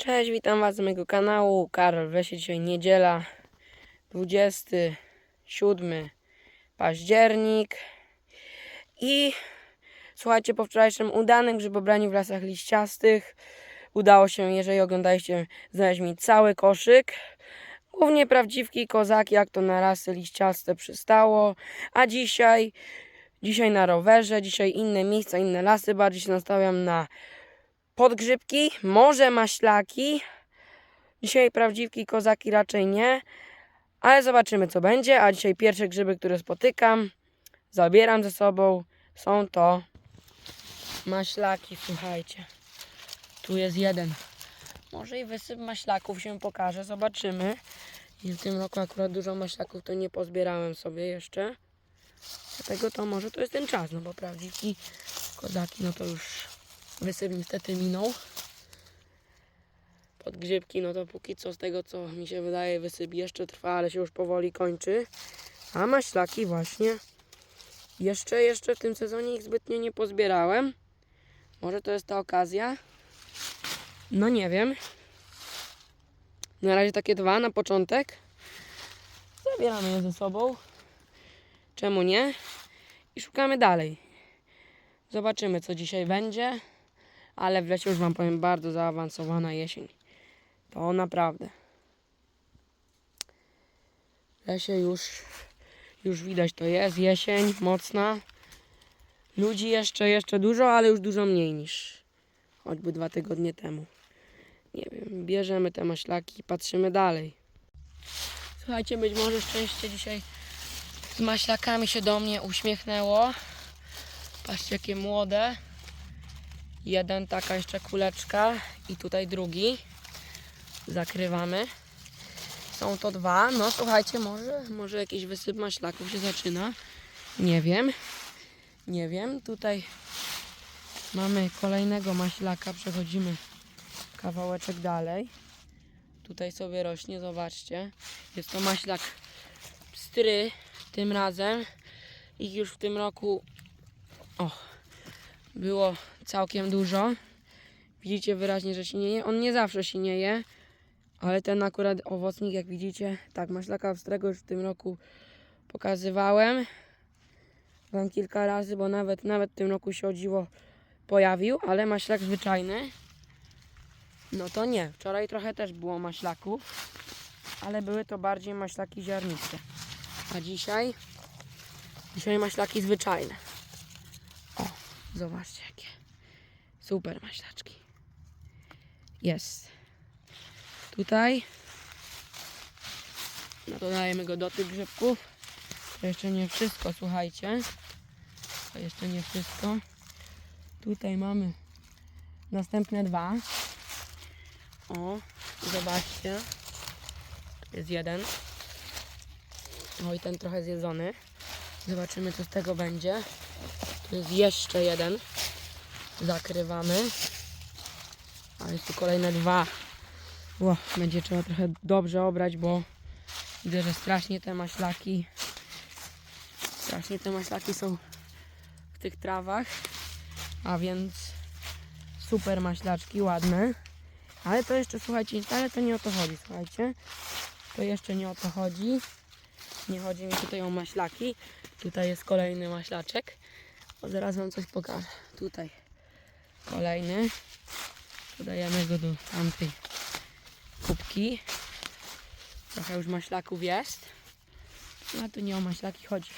Cześć, witam Was z mojego kanału. Karol w lesie dzisiaj niedziela, 27 październik. I słuchajcie, po wczorajszym udanym grzybobraniu w lasach liściastych udało się, jeżeli oglądaliście, znaleźć mi cały koszyk. Głównie prawdziwki, kozaki, jak to na rasy liściaste przystało. A dzisiaj, dzisiaj na rowerze, dzisiaj inne miejsca, inne lasy. Bardziej się nastawiam na podgrzybki, może maślaki. Dzisiaj prawdziwki, kozaki raczej nie, ale zobaczymy co będzie. A dzisiaj pierwsze grzyby, które spotykam, zabieram ze sobą. Są to maślaki, słuchajcie. Tu jest jeden. Może i wysyp maślaków się pokaże, zobaczymy. I w tym roku akurat dużo maślaków to nie pozbierałem sobie jeszcze. Dlatego to może to jest ten czas, no bo prawdziwki, kozaki, no to już wysyp niestety minął. Podgrzybki, no to póki co z tego co mi się wydaje wysyp jeszcze trwa, ale się już powoli kończy. A maślaki właśnie jeszcze, jeszcze w tym sezonie ich zbytnio nie pozbierałem. Może to jest ta okazja? No nie wiem. Na razie takie dwa na początek. Zabieramy je ze sobą. Czemu nie? I szukamy dalej. Zobaczymy, co dzisiaj będzie. Ale w lesie już Wam powiem, bardzo zaawansowana jesień. To naprawdę. W lesie już, już widać, to jest jesień mocna. Ludzi jeszcze, jeszcze dużo, ale już dużo mniej niż choćby dwa tygodnie temu. Nie wiem, bierzemy te maślaki i patrzymy dalej. Słuchajcie, być może szczęście dzisiaj z maślakami się do mnie uśmiechnęło. Patrzcie, jakie młode. Jeden, taka jeszcze kuleczka i tutaj drugi. Zakrywamy. Są to dwa. No słuchajcie, może, może jakiś wysyp maślaków się zaczyna. Nie wiem. Nie wiem. Tutaj mamy kolejnego maślaka. Przechodzimy kawałeczek dalej. Tutaj sobie rośnie, zobaczcie. Jest to maślak pstry tym razem. Ich już w tym roku o, było całkiem dużo. Widzicie wyraźnie, że sinieje. On nie zawsze sinieje, ale ten akurat owocnik, jak widzicie, tak, maślaka pstrego już w tym roku pokazywałem wam kilka razy, bo nawet, nawet w tym roku się o dziwo pojawił, ale maślak zwyczajny, no to nie. Wczoraj trochę też było maślaków, ale były to bardziej maślaki ziarniste. A dzisiaj, dzisiaj maślaki zwyczajne. Zobaczcie jakie super maślaczki. Jest. Tutaj no to dajemy go do tych grzybków. To jeszcze nie wszystko, słuchajcie. To jeszcze nie wszystko. Tutaj mamy następne dwa. O, zobaczcie. Jest jeden. O, i ten trochę zjedzony. Zobaczymy, co z tego będzie. Jest jeszcze jeden. Zakrywamy. A jest tu kolejne dwa. Ło, będzie trzeba trochę dobrze obrać, bo widzę, że strasznie te maślaki strasznie te maślaki są w tych trawach. A więc super maślaczki, ładne. Ale to jeszcze, słuchajcie, ale to nie o to chodzi, słuchajcie. To jeszcze nie o to chodzi. Nie chodzi mi tutaj o maślaki. Tutaj jest kolejny maślaczek. O, zaraz wam coś pokażę. Tutaj kolejny. Dodajemy go do tamtej kubki. Trochę już maślaków jest. No tu nie o maślaki chodzi.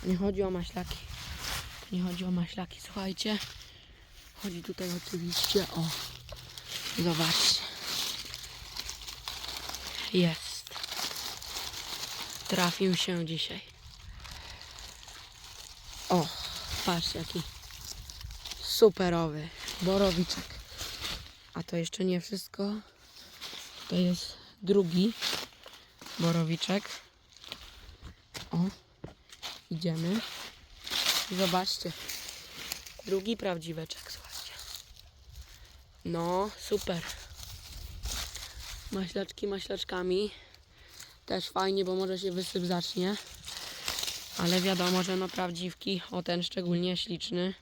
Tu nie chodzi o maślaki. Tu nie chodzi o maślaki, słuchajcie. Chodzi tutaj oczywiście o... Zobaczcie. Jest. Trafił się dzisiaj. O, patrz jaki superowy borowiczek. A to jeszcze nie wszystko. To jest drugi borowiczek. O, idziemy. Zobaczcie. Drugi prawdziweczek, słuchajcie. No, super. Maślaczki maślaczkami. Też fajnie, bo może się wysyp zacznie. Ale wiadomo, że no prawdziwki, o ten szczególnie śliczny.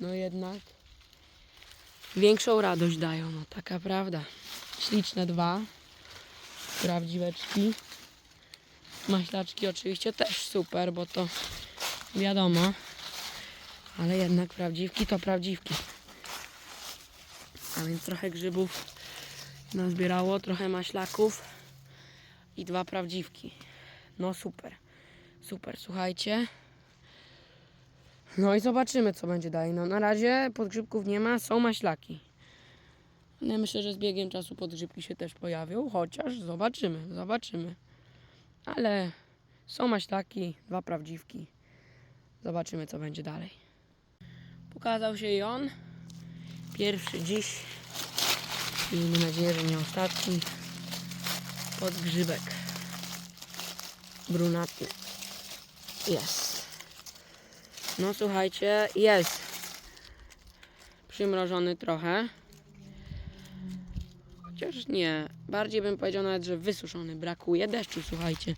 No jednak większą radość dają, no taka prawda. Śliczne dwa, prawdziweczki. Maślaczki oczywiście też super, bo to wiadomo, ale jednak prawdziwki to prawdziwki. A więc trochę grzybów nazbierało, trochę maślaków i dwa prawdziwki. No super, super, słuchajcie. No i zobaczymy, co będzie dalej. No na razie podgrzybków nie ma, są maślaki. Ja myślę, że z biegiem czasu podgrzybki się też pojawią, chociaż zobaczymy, zobaczymy. Ale są maślaki, dwa prawdziwki. Zobaczymy, co będzie dalej. Pokazał się i on. Pierwszy dziś. I Miejmy nadzieję, że nie ostatni. Podgrzybek. Brunatny. Jest. No słuchajcie, jest. Przymrożony trochę. Chociaż nie. Bardziej bym powiedział nawet, że wysuszony. Brakuje deszczu, słuchajcie.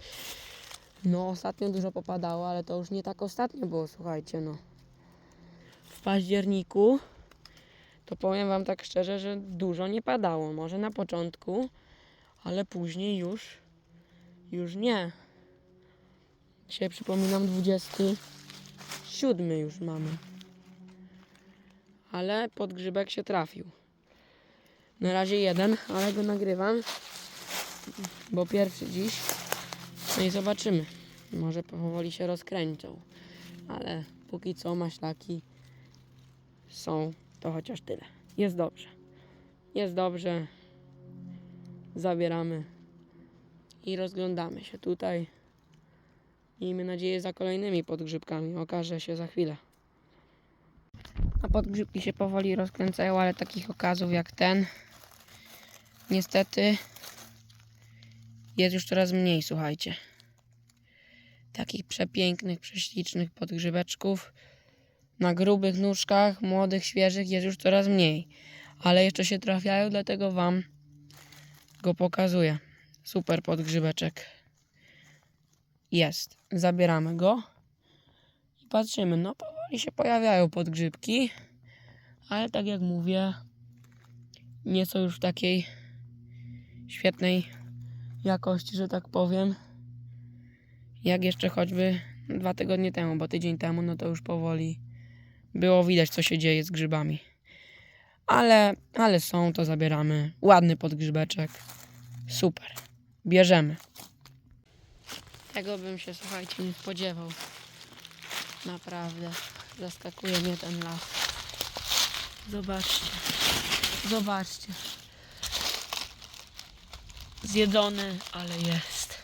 No ostatnio dużo popadało, ale to już nie tak ostatnio było, słuchajcie, no. W październiku to powiem wam tak szczerze, że dużo nie padało. Może na początku, ale później już już nie. Dzisiaj przypominam 27 już mamy. Ale podgrzybek się trafił. Na razie jeden, ale go nagrywam. Bo pierwszy dziś. No i zobaczymy. Może powoli się rozkręcą. Ale póki co maślaki są to chociaż tyle. Jest dobrze. Jest dobrze. Zabieramy i rozglądamy się tutaj. Miejmy nadzieję za kolejnymi podgrzybkami. Okaże się za chwilę. A podgrzybki się powoli rozkręcają, ale takich okazów jak ten niestety jest już coraz mniej, słuchajcie. Takich przepięknych, prześlicznych podgrzybeczków na grubych nóżkach, młodych, świeżych jest już coraz mniej. Ale jeszcze się trafiają, dlatego Wam go pokazuję. Super podgrzybeczek. Jest. Zabieramy go i patrzymy. No powoli się pojawiają podgrzybki, ale tak jak mówię, nie są już w takiej świetnej jakości, że tak powiem, jak jeszcze choćby dwa tygodnie temu, bo tydzień temu, no to już powoli było widać, co się dzieje z grzybami. Ale, ale są, to zabieramy. Ładny podgrzybeczek. Super. Bierzemy. Tego bym się, słuchajcie, nie spodziewał. Naprawdę. Zaskakuje mnie ten las. Zobaczcie. Zobaczcie. Zjedzony, ale jest.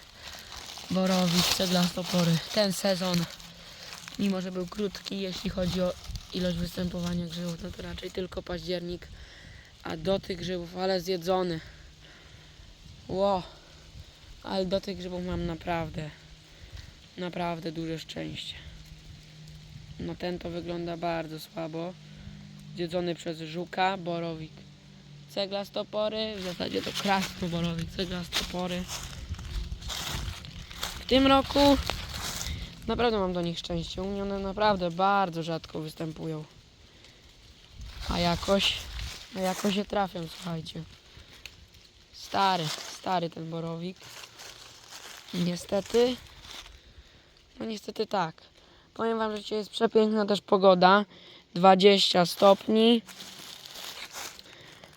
Borowik, ceglastopory. Ten sezon, mimo że był krótki, jeśli chodzi o ilość występowania grzybów, no to raczej tylko październik. A do tych grzybów, ale zjedzony. Ło. Ale do tych grzybów mam naprawdę, naprawdę duże szczęście. No ten to wygląda bardzo słabo. Zjedzony przez żuka, borowik. Ceglastopory, w zasadzie to krasnoborowik, ceglastopory. W tym roku naprawdę mam do nich szczęście. U mnie one naprawdę bardzo rzadko występują. A jakoś, a jakoś się trafią, słuchajcie. Stary, stary ten borowik. Niestety, no niestety tak. Powiem wam, że dzisiaj jest przepiękna też pogoda. 20 stopni.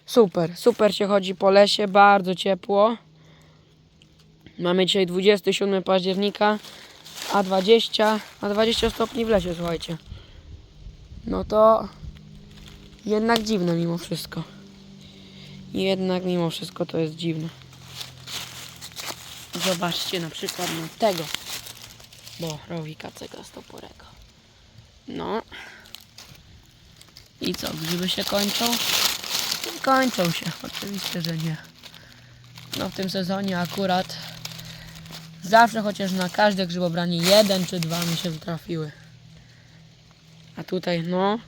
Super, super się chodzi po lesie, bardzo ciepło. Mamy dzisiaj 27 października, a 20, a 20 stopni w lesie, słuchajcie. No to jednak dziwne mimo wszystko. Jednak mimo wszystko to jest dziwne. Zobaczcie na przykład na tego borowika ceglastoporego. No. I co, grzyby się kończą? Nie kończą się, oczywiście, że nie. No w tym sezonie akurat zawsze chociaż na każde grzybobranie jeden czy dwa mi się trafiły. A tutaj no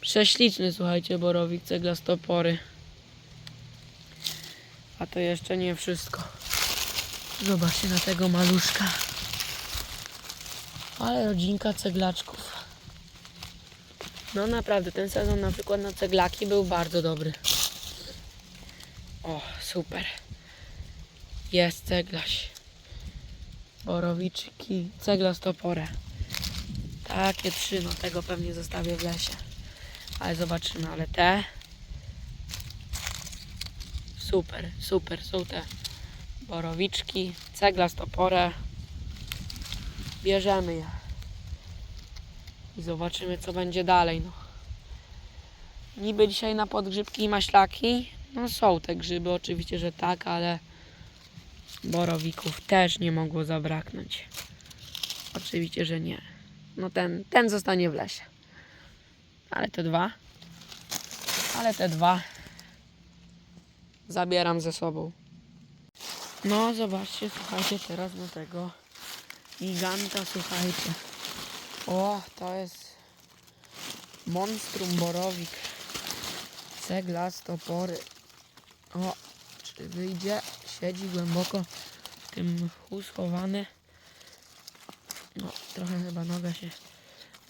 prześliczny słuchajcie borowik ceglastopory. A to jeszcze nie wszystko. Zobaczcie na tego maluszka. Ale rodzinka ceglaczków. No naprawdę, ten sezon na przykład na ceglaki był bardzo dobry. O, super. Jest ceglaś. Borowiczki, cegla z toporę. Takie trzy, no tego pewnie zostawię w lesie. Ale zobaczymy, ale te... Super, super, są te borowiczki, cegla z toporę. Bierzemy je. I zobaczymy, co będzie dalej. No. Niby dzisiaj na podgrzybki i maślaki. No są te grzyby, oczywiście, że tak, ale borowików też nie mogło zabraknąć. Oczywiście, że nie. No ten, ten zostanie w lesie. Ale te dwa. Ale te dwa zabieram ze sobą. No, zobaczcie, słuchajcie teraz na tego giganta, słuchajcie. O, to jest monstrum borowik. Cegla z topory. O, czy wyjdzie? Siedzi głęboko w tym mchu. No, trochę chyba noga się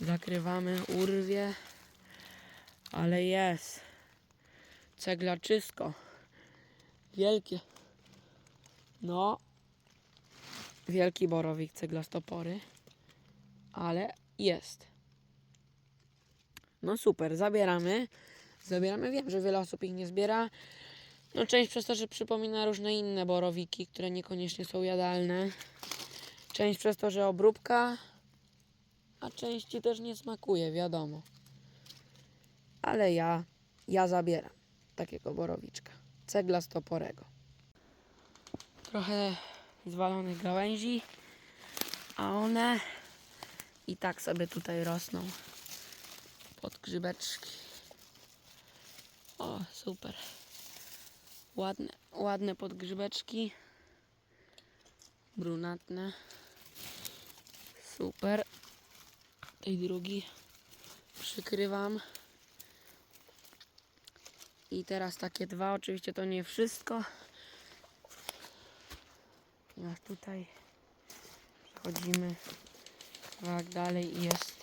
zakrywamy, urwie. Ale jest. Ceglaczysko. Wielkie. No. Wielki borowik cegla z topory. Ale jest. No super, zabieramy. Zabieramy. Wiem, że wiele osób ich nie zbiera. No część przez to, że przypomina różne inne borowiki, które niekoniecznie są jadalne. Część przez to, że obróbka, a części też nie smakuje, wiadomo. Ale ja, ja zabieram takiego borowiczka. Cegla z toporego. Trochę zwalonych gałęzi, a one i tak sobie tutaj rosną pod grzybeczki. O, super. Ładne, ładne podgrzybeczki. Brunatne. Super. Tej drugi przykrywam. I teraz takie dwa. Oczywiście to nie wszystko. Ponieważ tutaj chodzimy kawałek dalej i jest,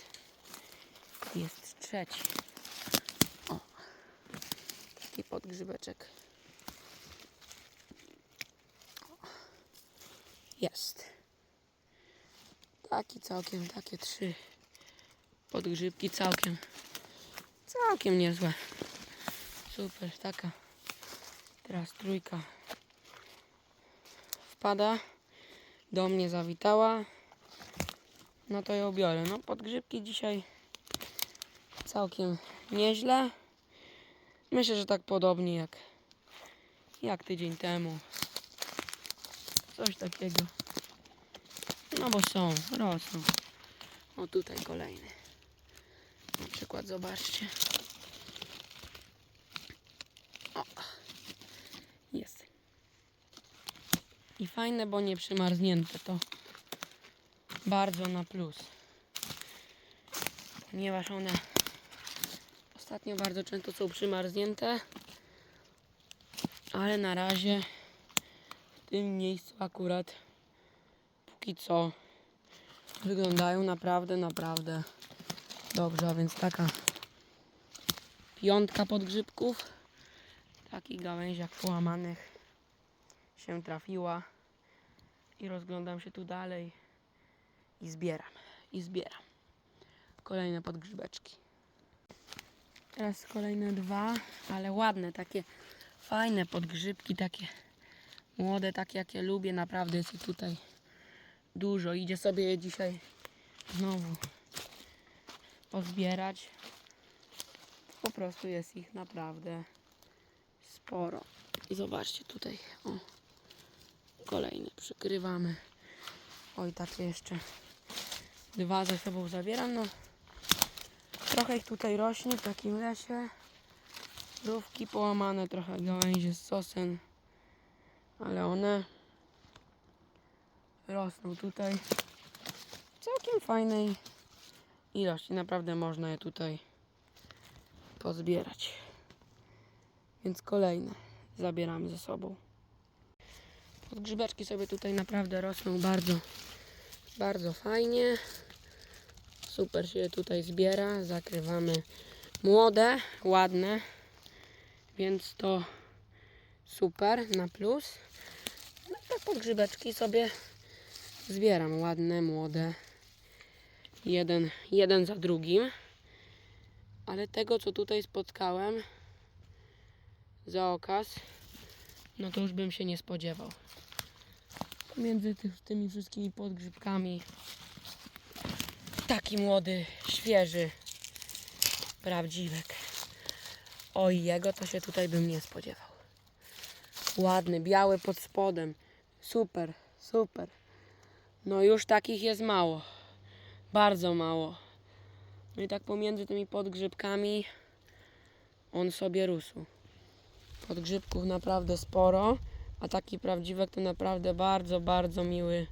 jest trzeci. O, taki podgrzybeczek. Jest. Taki całkiem, takie trzy podgrzybki całkiem, całkiem niezłe. Super, taka teraz trójka wpada, do mnie zawitała, no to ją biorę. No podgrzybki dzisiaj całkiem nieźle. Myślę, że tak podobnie jak, jak tydzień temu. Coś takiego. No bo są, rosną. O tutaj kolejny. Na przykład zobaczcie. O. Jest. I fajne, bo nie przymarznięte to bardzo na plus. Ponieważ one ostatnio bardzo często są przymarznięte, ale na razie w tym miejscu akurat póki co wyglądają naprawdę, naprawdę dobrze. A więc taka piątka podgrzybków, takich gałęziach połamanych się trafiła i rozglądam się tu dalej i zbieram, i zbieram kolejne podgrzybeczki. Teraz kolejne dwa, ale ładne, takie fajne podgrzybki, takie młode, takie jakie lubię, naprawdę jest tutaj dużo. Idzie sobie je dzisiaj znowu pozbierać. Po prostu jest ich naprawdę sporo. I zobaczcie tutaj, o, kolejne przykrywamy. Oj, takie jeszcze dwa ze sobą zabieram. No, trochę ich tutaj rośnie w takim lesie. Rówki połamane, trochę gałęzie z sosen, ale one rosną tutaj w całkiem fajnej ilości. Naprawdę można je tutaj pozbierać. Więc kolejne zabieramy ze sobą. Podgrzybeczki sobie tutaj naprawdę rosną bardzo, bardzo fajnie. super się tutaj zbiera. Zakrywamy młode, ładne, więc to super na plus. No i tak podgrzybeczki sobie zbieram, ładne, młode. Jeden, jeden za drugim. Ale tego, co tutaj spotkałem za okaz, no to już bym się nie spodziewał. Między tymi wszystkimi podgrzybkami taki młody, świeży prawdziwek. Oj, jego to się tutaj bym nie spodziewał. Ładny, biały pod spodem. Super, super. No już takich jest mało. Bardzo mało. No i tak pomiędzy tymi podgrzybkami on sobie rósł. Podgrzybków naprawdę sporo, a taki prawdziwek to naprawdę bardzo, bardzo miły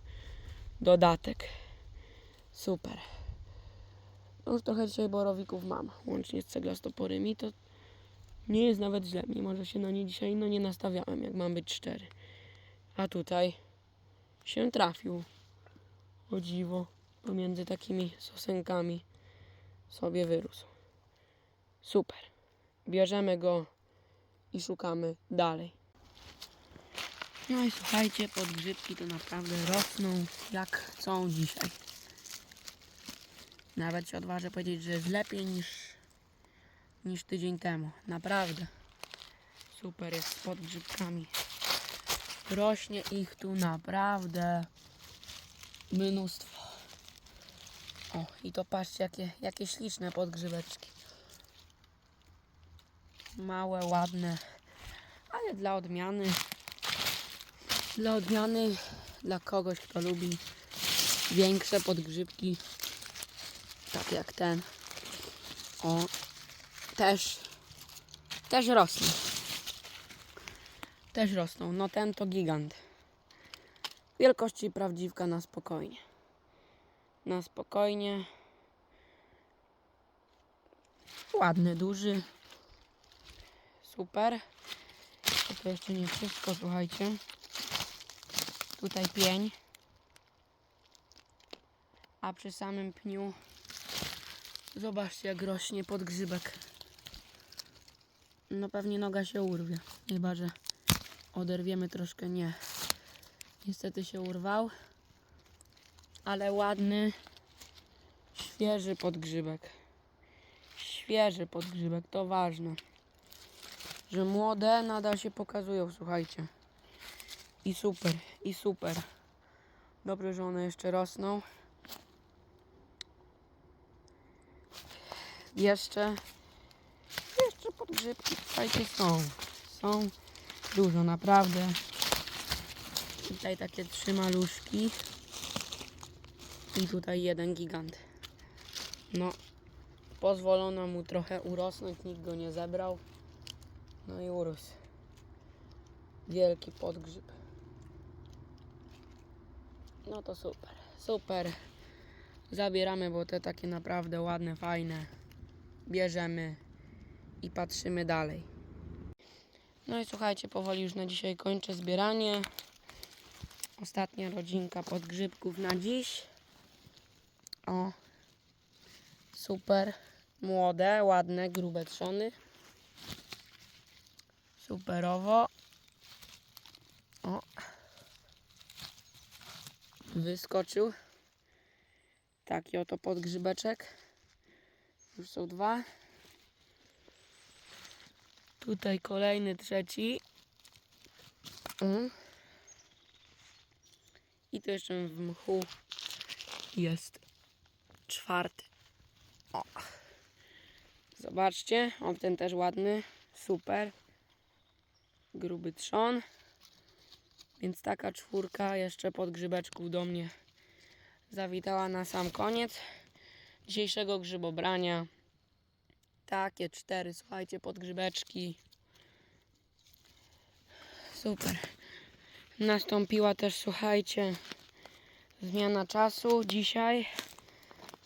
dodatek. Super. No już trochę dzisiaj borowików mam, łącznie z ceglastoporymi, to nie jest nawet źle, mimo że się na nie dzisiaj no nie nastawiałem, jak mam być cztery. A tutaj się trafił. O dziwo, pomiędzy takimi sosenkami sobie wyrósł. Super. Bierzemy go i szukamy dalej. No i słuchajcie, podgrzybki to naprawdę rosną jak są dzisiaj. Nawet się odważę powiedzieć, że jest lepiej niż, niż tydzień temu. Naprawdę. Super jest z podgrzybkami. Rośnie ich tu naprawdę mnóstwo. O, i to patrzcie, jakie, jakie śliczne podgrzybeczki. Małe, ładne, ale dla odmiany, dla odmiany, dla kogoś, kto lubi większe podgrzybki, tak jak ten, o, też, też rosną. Też rosną. No ten to gigant. Wielkości prawdziwka na spokojnie. Na spokojnie. Ładny, duży. Super. To jeszcze nie wszystko, słuchajcie. Tutaj pień. A przy samym pniu zobaczcie jak rośnie podgrzybek. No pewnie noga się urwie. Chyba, że oderwiemy troszkę. Nie. Niestety się urwał. Ale ładny, świeży podgrzybek. Świeży podgrzybek, to ważne. Że młode nadal się pokazują, słuchajcie. I super, i super. Dobrze, że one jeszcze rosną. Jeszcze, jeszcze podgrzybki, słuchajcie, są. Są dużo, naprawdę. Tutaj takie trzy maluszki. I tutaj jeden gigant. No, pozwolono mu trochę urosnąć, nikt go nie zebrał. No i urósł. Wielki podgrzyb. No to super, super. Zabieramy, bo te takie naprawdę ładne, fajne. Bierzemy i patrzymy dalej. No i słuchajcie, powoli już na dzisiaj kończę zbieranie. Ostatnia rodzinka podgrzybków na dziś. O, super. Młode, ładne, grube trzony. Superowo. O. Wyskoczył. Taki oto podgrzybeczek. Już są dwa. Tutaj kolejny, trzeci. I to jeszcze w mchu jest czwarty. O. Zobaczcie, on ten też ładny, super. Gruby trzon. Więc taka czwórka jeszcze pod grzybeczków do mnie zawitała na sam koniec dzisiejszego grzybobrania. Takie cztery, słuchajcie, podgrzybeczki. Super. Nastąpiła też, słuchajcie, zmiana czasu dzisiaj.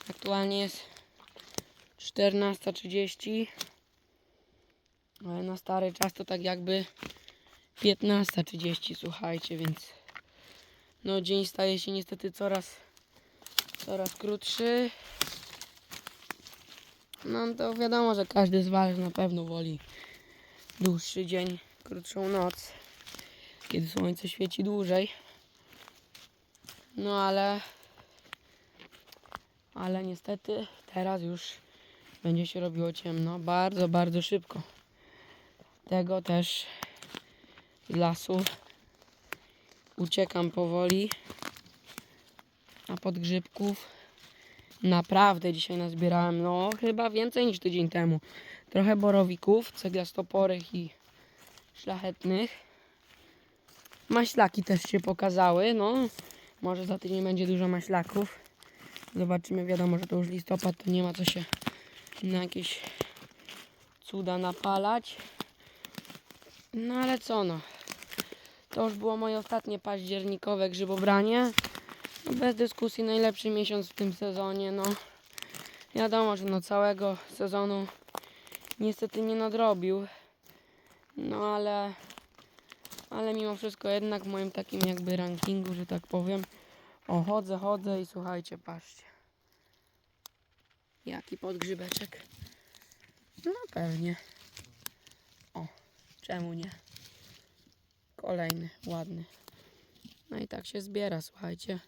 Aktualnie jest 14.30. Ale na stary czas to tak jakby 15.30, słuchajcie, więc no dzień staje się niestety coraz coraz krótszy. No to wiadomo, że każdy z Was na pewno woli dłuższy dzień, krótszą noc, kiedy słońce świeci dłużej. No ale, ale niestety teraz już będzie się robiło ciemno bardzo, bardzo szybko. Tego też lasu uciekam powoli, a podgrzybków naprawdę dzisiaj nazbierałem, no chyba więcej niż tydzień temu. Trochę borowików, ceglastoporych i szlachetnych. Maślaki też się pokazały, no może za tydzień będzie dużo maślaków. Zobaczymy, wiadomo, że to już listopad, to nie ma co się na jakieś cuda napalać. No ale co no. To już było moje ostatnie październikowe grzybobranie. No bez dyskusji najlepszy miesiąc w tym sezonie, no. Wiadomo, że no całego sezonu niestety nie nadrobił. No ale ale mimo wszystko jednak w moim takim jakby rankingu, że tak powiem, o chodzę, chodzę i słuchajcie, patrzcie. Jaki podgrzybeczek. No pewnie. O, czemu nie? Kolejny, ładny. No i tak się zbiera, słuchajcie.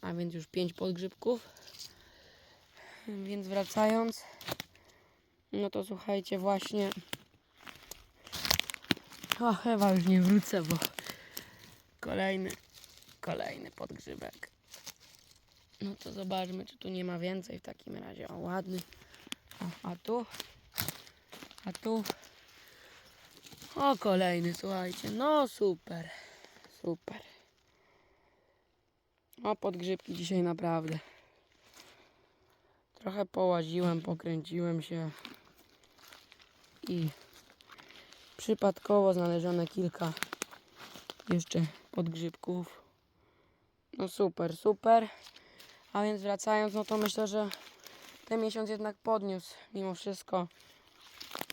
A więc już pięć podgrzybków. Więc wracając, no to słuchajcie, właśnie. O, chyba już nie wrócę, bo kolejny, kolejny podgrzybek. No to zobaczmy, czy tu nie ma więcej w takim razie. O, ładny. O, a tu? A tu? O, kolejny, słuchajcie. No super, super. O, podgrzybki dzisiaj naprawdę. Trochę połaziłem, pokręciłem się i przypadkowo znalezione kilka jeszcze podgrzybków. No super, super. A więc wracając, no to myślę, że ten miesiąc jednak podniósł mimo wszystko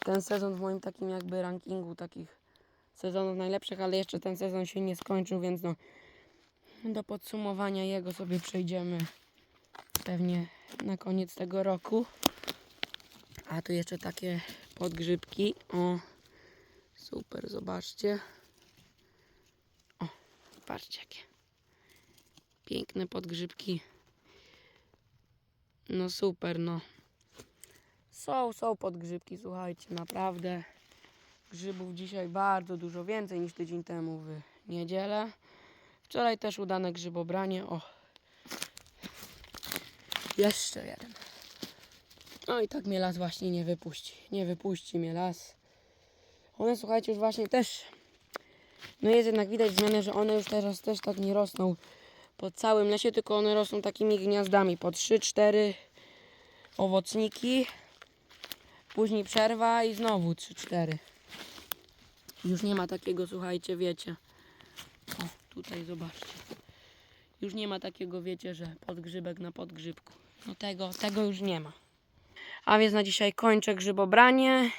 ten sezon w moim takim jakby rankingu takich sezonów najlepszych, ale jeszcze ten sezon się nie skończył, więc no do podsumowania jego sobie przejdziemy pewnie na koniec tego roku. A tu jeszcze takie podgrzybki. O, super, zobaczcie. O, patrzcie jakie piękne podgrzybki. No super, no. Są, są podgrzybki, słuchajcie, naprawdę. Grzybów dzisiaj bardzo dużo więcej niż tydzień temu w niedzielę. Wczoraj też udane grzybobranie. O, jeszcze jeden. No i tak mnie las właśnie nie wypuści. Nie wypuści mnie las. One, słuchajcie, już właśnie też... No jest jednak widać zmianę, że one już teraz też tak nie rosną po całym lesie, tylko one rosną takimi gniazdami. Po 3-4 owocniki. Później przerwa i znowu 3-4. Już nie ma takiego, słuchajcie, wiecie. O, tutaj zobaczcie. Już nie ma takiego, wiecie, że podgrzybek na podgrzybku. No tego, tego już nie ma. A więc na dzisiaj kończę grzybobranie.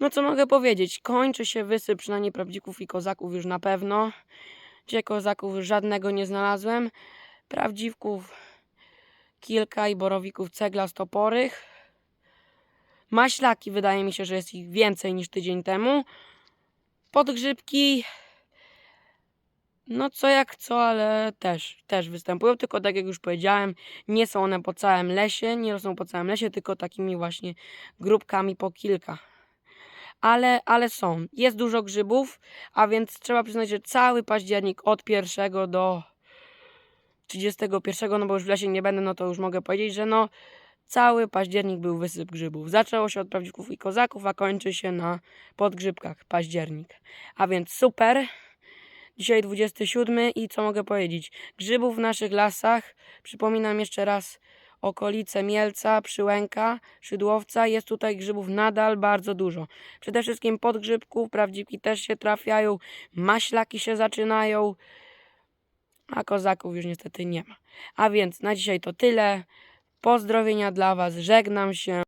No co mogę powiedzieć? Kończy się wysyp przynajmniej prawdzików i kozaków już na pewno. Dzisiaj kozaków żadnego nie znalazłem. Prawdziwków kilka i borowików ceglastoporych. Maślaki wydaje mi się, że jest ich więcej niż tydzień temu. Podgrzybki no co jak co, ale też, też występują, tylko tak jak już powiedziałem, nie są one po całym lesie, nie rosną po całym lesie, tylko takimi właśnie grupkami po kilka. Ale, ale są. Jest dużo grzybów, a więc trzeba przyznać, że cały październik od 1 do 31, no bo już w lesie nie będę, no to już mogę powiedzieć, że no cały październik był wysyp grzybów. Zaczęło się od prawdzików i kozaków, a kończy się na podgrzybkach październik. A więc super. Dzisiaj 27 i co mogę powiedzieć? Grzybów w naszych lasach. Przypominam jeszcze raz okolice Mielca, Przyłęka, Szydłowca. Jest tutaj grzybów nadal bardzo dużo. Przede wszystkim podgrzybków, prawdziwki też się trafiają, maślaki się zaczynają, a kozaków już niestety nie ma. A więc na dzisiaj to tyle. Pozdrowienia dla Was, żegnam się.